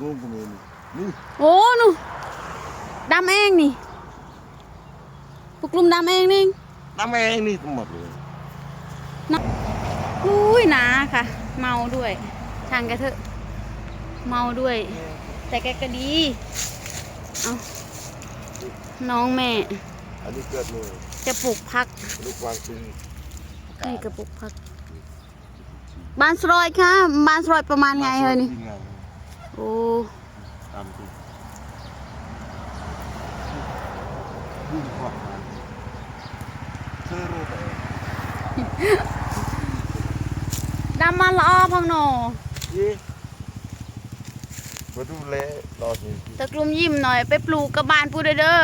รูปก็มีนี่นี่โอ้หนูดำเองนี่ปลูกกลุ่มดำเองนี่น้ำเองนี่ทั้งหมดเลยอุ้ยหนาค่ะ เมาด้วยช่างแกเถอะ เมาด้วย แต่แกก็ดีเอาน้องแม่ อันนี้เกิดเลยจะปลูกพักลูกวางตุ้งนี่ก็ปลูกพัก บ้านสรอยค่ะ บ้านสรอยประมาณไงเฮ้ยนี่ โอ้ตามที่ดูขอบมันเธอรู้ไหมดำมาละออพังโนยี่มาดูแลรอสิตะกลุ่มยิ้มหน่อยไปปลูกกับบ้านปูเด้อเด้อ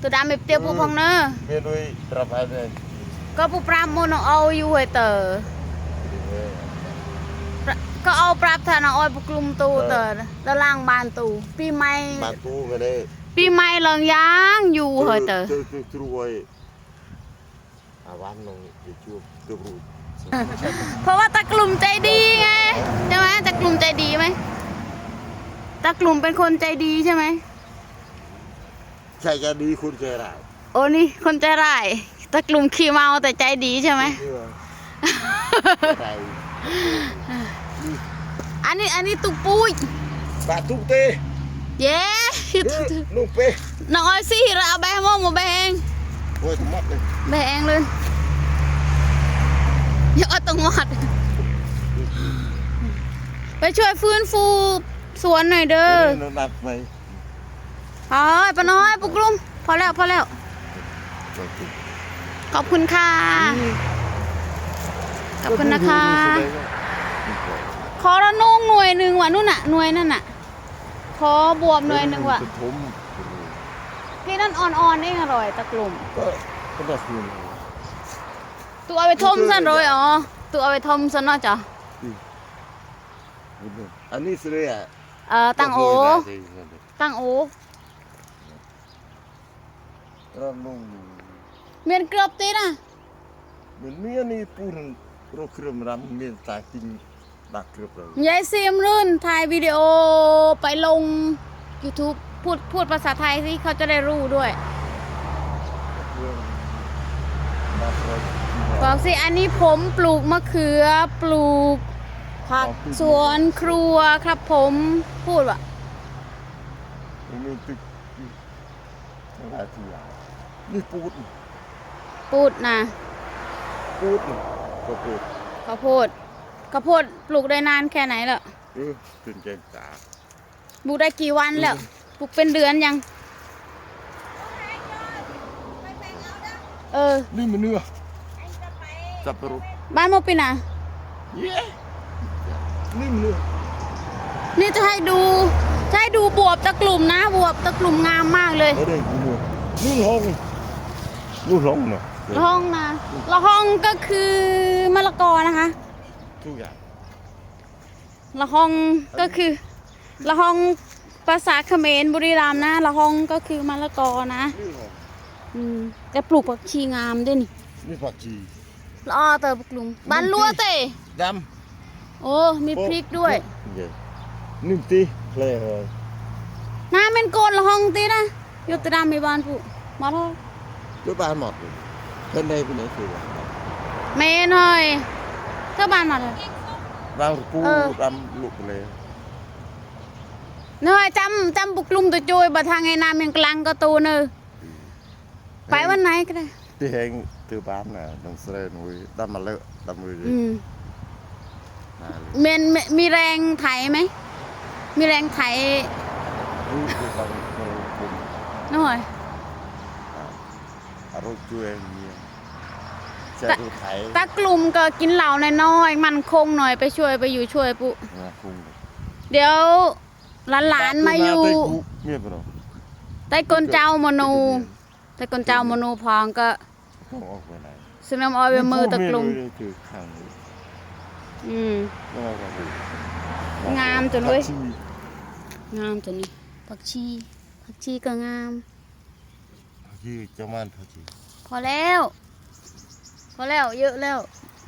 ตัวดำไปเตียวปูพังเนอเมียด้วยรับอะไรก็ปูปรามโมนเอาอยู่เฮยเตอก็เอาปรั บทานเอาอ้อยปูกลุ่มตูเตอแล้วล่างบ้านตูปีใหม่มาตู้กันเลยปีใหม่เลิงยางอยู่เฮยเตอเจอคือรวยอาวันลงไปจูบตัวรูเพราะว่าตะกลุ่มใจดีไงใช่ไหมตะกลุ่มใจดีไหมตะกลุ่มเป็นคนใจดีใช่ไหมใช่จะดีคุณใจร้ายโอ้นี่คนใจร้ายตะกลุ่มขี้เมาแต่ใจดีใช่ไหมนี่ว่าใจ อันนี้อันนี้ตุกปุ้ยบาทุกเตะเย้นุ่งเป๊ะน้องอ้อยสิเราเอาแบงโมงมาแบงโอ้ยหมดเลยแบงเลยอย่าเอาตรงหมดไปช่วยฟื้นฟูสวนหน่อยเด้อนี่นัดไหมเอ้ยป้าน้อยปุกลุงพอแล้วพอแล้วขอบคุณค่ะขอบคุณนะคะ ขอระนุ่งหน่วยหนึ่งว่ะนู่นน่ะหน่วยนั่นน่ะ ขอบวบหน่วยหนึ่งว่ะผมที่นั่นอ่อนๆนี่อร่อยตะกลุ่ม ก็ก็ได้คืนตัวเอาไปทมซะเลยอ๋อตัวเอาไปทมซะเนาะจ้ะอันนี้สิเลยอะเอ่อตั้งโอตั้งโอเรานุ่งเมียนเกือบตีนะเหมือนเมียนี่ปูนโรคเครื่องรำเมียนตายจริง ดักเครื่องเลยยายเซียมรุ่นถ่ายวิดีโอไปลง YouTube พูดพูดภาษาไทยสิเขาจะได้รู้ด้วยเครื่องดักเครื่องบอกสิ อันนี้ผมปลูกมะเขือปลูก ผักสวนครัวครับผมพูดว่ะมีตึกอะไรที่อย่างนี่ปูดพูดนะปูดก็ปูดข้าวโพด ข้าวโพดปลูกได้นานแค่ไหนแล้วเออเป็นแกงตาปลูกได้กี่วันแล้วปลูกเป็นเดือนยัง เออ นี่มันเนื้อจับปรุษบ้านโมปินะเย้นี่มันเนื้อนี่จะให้ดูจะให้ดูบวบตะกลุ่มนะบวบตะกลุ่มงามมากเลยเออได้กูเนื้อนู่นห้องนู่นห้องเนาะละห้องนะละห้องก็คือมะละกอนะคะ ทุกอย่างละห้องก็คือละห้องภาษาเขมรบุรีรัมย์นะละห้องก็คือมะละกอนะนี่ห้องอืมแต่ปลูกผักชีงามด้วยนี่นี่ผักชีละออเตอปลุงบ้านลัวเตดโอ้มีำพริกด้วยเย้นิ่มตีเพลย์เลยน้าเป็นโกนละห้องตีนะยตรามมีบ้านผู้มาเถอะด้วยบ้านหมดเลยเพิ่นได้เป็นไหนคือว่าเมนหน่อย เธอบ้านมาเถอะบางปูเออดำลุกเลยเนยจำจำปุกลุงตัวจุยบัทางไงน้ำยังกลางก็ตูเนอะไปวันไหนก็ได้ที่แหงตือบ้านน่ะต้องเสรนุยดำมาเลอะดำมือเลยอืมนาเลยเมนมีแรงไถไหมมีแรงไถรู้คือต้องรู้คุม ช่วยเมียจะรู้ไถตากลุ่มก็กินเหล่าน้อยๆมันคงหน่อยไปช่วยไปอยู่ช่วยปุนะคุมเดี๋ยวหลานๆมาอยู่เมียปะเนาะใต้กนเจ้ามโนใต้กนเจ้ามโนพองก็ต้องออกไปไหนสนามออยเวมือตะกลุ่มเยคือข้างนี้อืมต้องออกไปดูงามจังเว้ยผักชีงามตัวนี้ผักชีผักชีก็งามผักชีจะมันผักชีพอแล้ว พอแล้วเยอะแล้ว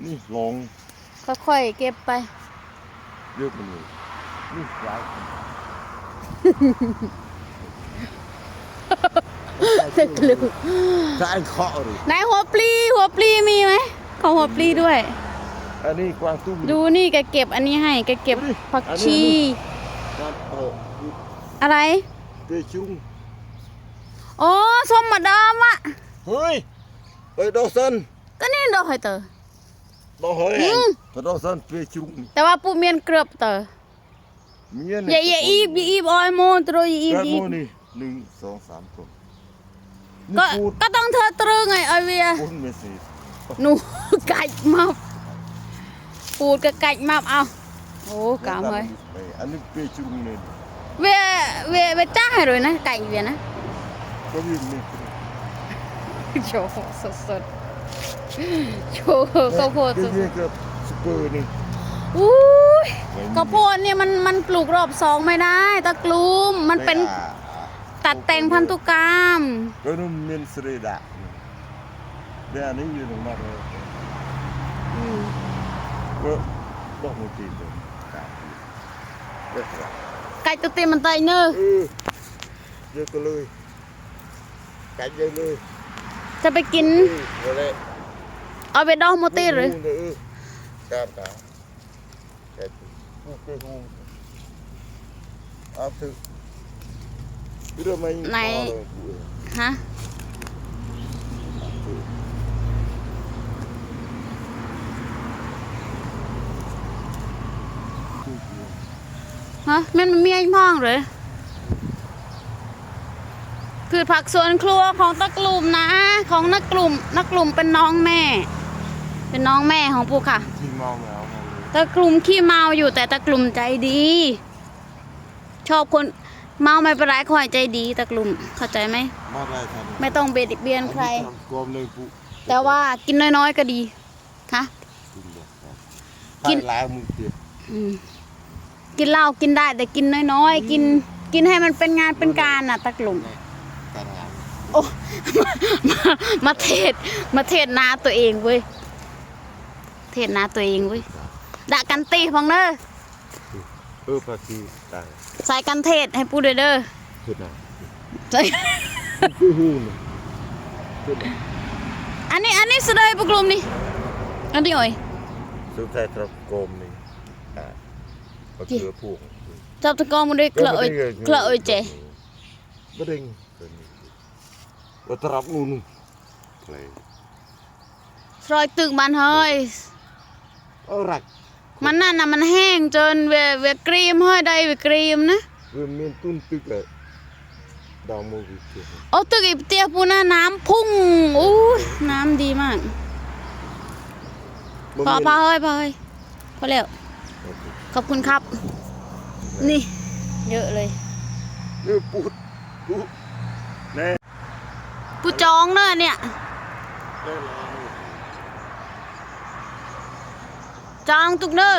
นี่ลงค่อยๆเก็บไป เยอะไปเลยนี่ยายจะกลูถ้าไอ้เคาะหรือไหนหัวปลีหัวปลีมีไหมขอหัวปลีด้วย อันนี้กวางตุ้งดูนี่แกเก็บอันนี้ให้แกเก็บผักชีครับเอออะไรเปชุงอ๋อส้มมาดามอะเฮ้ยไปดอกซัน ก็นี่ดอกไฮเตอร์ดอกเฮ้ยอืมไปดอกซันเปชุงแต่ว่าปูเมียนเกลือบเตอร์เมียนอย่าอย่าอีบอย่าอีบออยโมตรอยอีบกระอีโมบนี่หนึ่งสองสามคนก็นี่พูดก็ต้องเธอตรึงไงไอเวียพูดไม่สิห นูไก่มาบปูดกับไก่มาบเอาโอ้กามเลยอันนี้เปชุงเนี่ยเวเวเวจ้าให้เลยนะไก่เวียนะก็วิ่งนี่โชว์สดสดๆโชว์ข้าวโพดสก็ดยิ่งกับซุปเปอร์นี่ๆอุ้ยข้าวโพดเนี่ยมันมันปลูกรอบสองไม่ได้ตะกลุมมันเป็นตัดแต่งพันธุกรรมก็นุ่มเมียนสรีดะเดี๋ยวอันนี้อยู่ตรงนั้นเลยอืมก็ดอกมือตีนเลยครับเด็กละไก่ตัวเต็มมันไตเนอะเออเยอะก็เลยไก่เยอะเลย จะไปกินเออนั่นแหละเอาไปดองโมเต้หรือเออรับครับกูเกหูอาเถอะเรื่องมันไหนฮะ ฮะแม่นมันมีไอ้พ่องเหรอ พืชผักสวนครัวของตะกลุ่มนะ ของนักกลุ่มนักกลุ่มเป็นน้องแม่ เป็นน้องแม่ของปูค่ะที่มองแล้วมองเลยตะกลุ่มขี้เมาอยู่แต่ตะกลุ่มใจดี ชอบคนเมาไม่เป็นไรคอยใจดีตะกลุ่มเข้าใจไหมมาได้ทันไม่ต้องเบียดเบียนใคร กลมเลยปูแต่ว่ากินน้อยๆก็ดีค่ะกินเดี๋ยวครับกินให้ล้างมือเตียอืมกินเหล้ากินได้แต่กินน้อยๆ กินกินให้มันเป็นงานเป็นการน่ะตะกลุ่มการงาน โอ้มามาเทศมาเทศนาตัวเองเว้ยเทศนาตัวเองเว้ยด่ากันตีพังเด้อเออปลาทีต่างใส่กันเทศให้พูดด้วยเด้อขึ้นหน้าใส่คือหูนี่ขึ้นหน้าอันนี้อันนี้เสดยปกลุ่มนี่อันนี้โอ้ยสุดท้ายตรับกลมนี่อ่าก็คือพวกจับตะกอมันด้วยเคลอะเอ้ยเคลอะเอ้ยเจก็เด้งก็ ตรับนู่นเพลงซอยตึกมันเฮ้ยเอารักมันนั่นน่ะมันแห้งจนเวเวกรีมเฮ้ยได้เวกรีมนะเรื่องมีตุ้นตึกอะดาวโมวิเกโอ้ตึกอีเตียปูน่ะน้ำพุ่งอู้ยน้ำดีมากพอพอเฮ้ยพอเฮ้ยพอแล้วขอบคุณครับ นี่ เยอะเลยนี่ปูดปูดแน่ ผู้จองเนอะเนี่ย จองตุกเนื้อ